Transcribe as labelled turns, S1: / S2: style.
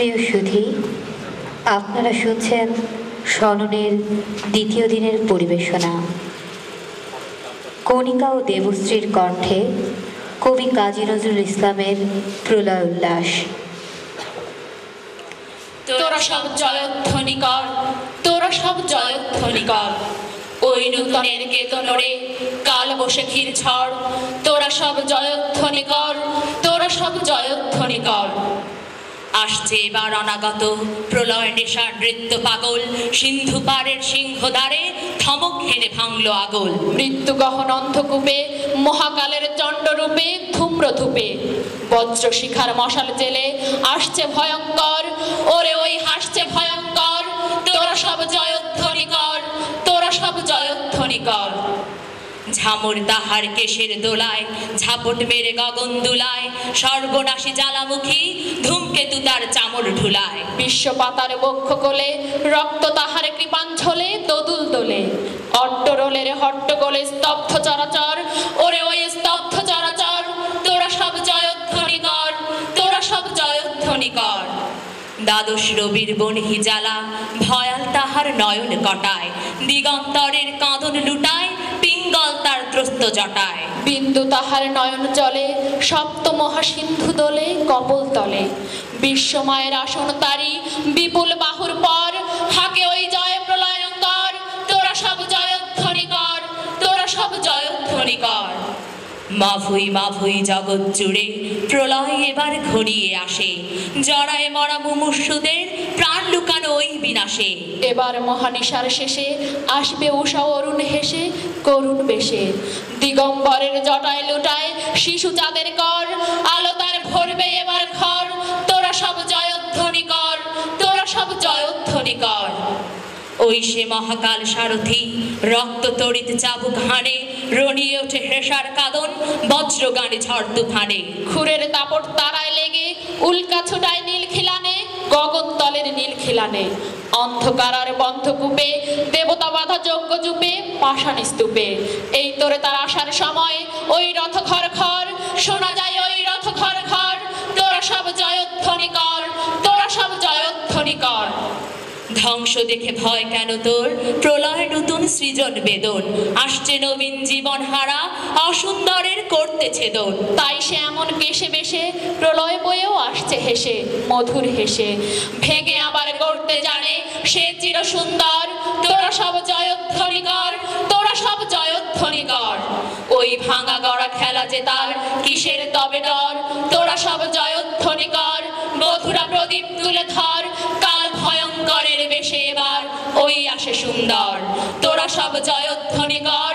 S1: প্রিয় সুধী, আপনারা শুনছেন স্মরণের দ্বিতীয় দিনের পরিবেশনা। কণিকা ও দেবশ্রীর কণ্ঠে কবি কাজী নজরুল ইসলামের প্রলয় উল্লাস।
S2: তোরা সব জয়ধ্বনি তোরা সব জয়ধ্বনি কর। ওই নূতনের কেতনরে কাল বৈশাখীর ঝড়, তোরা সব জয়ধ্বনি তোরা সব জয়ধ্বনি কর। আসছে এবার অনাগত। প্রলয় নেশার নৃত্য পাগল। সিন্ধু পাড়ের সিংহদ্বারে থমক হেনে ভাঙলো আগল।
S3: মৃত্যু গহন অন্ধকূপে মহাকালের চণ্ডরূপে ধূম্র ধূপে বজ্র শিখার মশাল জেলে আসছে ভয়ঙ্কর।
S2: ওরে ওই হাসছে ভয়ঙ্কর। তোরা সব জয়ধ্বনি কর। তোরা সব জয়ধ্বনি কর। ঝামর তাহার কেশের দোলায় ঝাপট মেরে গগন দুলায়। সর্বনাশী জ্বালামুখী ধূমকেতু তার চামর ঢুলায়।
S3: বিশ্ব পাতার বক্ষ কোলে রক্ত তাহার কৃপাঞ্ছলে দদুল দোলে অট্টরোলের হট্টগোলে স্তব্ধ চরাচর,
S2: ওরে ওই স্তব্ধ চরাচর দ্বাদশ রবির বনহি জ্বালা, ভয়াল তাহার নয়ন কটায়, দিগন্তরের কাঁদন লুটায়, পিঙ্গল তার ত্রস্ত জটায়।
S3: বিন্দু তাহার নয়ন চলে সপ্ত মহাসিন্ধু দোলে, কপল তলে। বিশ্বমায়ের আসন তারি, বিপুল বাহুর পর
S2: হাকে ওই জয় প্রলয়ঙ্কর তোরা সব জয়ধ্বনি কর তোরা সব জয়ধ্বনি কর মাভুই মাভুই জগৎ জুড়ে, প্রলয় এবার ঘনিয়ে আসে। জড়ায় মরা মুমূর্ষুদের প্রাণ লুকানো ওই বিনাশে।
S3: এবার মহানিশার শেষে আসবে উষা অরুণ হেসে করুণ বেশে। দিগম্বরের জটায় লুটায় শিশু চাঁদের কর আলো তার ভরবে এবার ঘর
S2: তোরা সব জয়ধ্বনি কর, তোরা সব জয়ধ্বনি কর। ওই সে মহাকাল সারথি, রক্ত তড়িৎ চাবুক হানে, রনিয়ে ওঠে হেসার কাদন বজ্র গানে ঝড় তুফানে।
S3: খুরের দাপট তারায় লেগে, উল্কা ছুটায় নীল খিলানে গগন তলের নীল খিলানে। অন্ধকারার বন্ধকূপে, দেবতা বাধা যজ্ঞ জুপে, পাষাণ স্তূপে। এই তোরে তার আসার সময়, ওই রথ ঘর ঘর
S2: ধ্বংস দেখে ভয় কেন তোর? প্রলয় নতুন সৃজন বেদন। আসছে নবীন জীবন হারা, অসুন্দরের করতে ছেদন।
S3: তাই সে এমন বেশে বেশে প্রলয় বয়েও আসছে হেসে, মধুর হেসে।
S2: ভেঙে আবার গড়তে জানে, সে চির সুন্দর তোরা সব জয়ধ্বনি কর তোরা সব জয়ধ্বনি কর ওই ভাঙা গড়া খেলা যে তার কিসের তবে ডর? তোরা সব জয়ধ্বনি কর মধুরা প্রদীপ তুলে ধর। ভয়ঙ্করের বেশে এবার ওই আসে সুন্দর। তোরা সব জয়ধ্বনি কর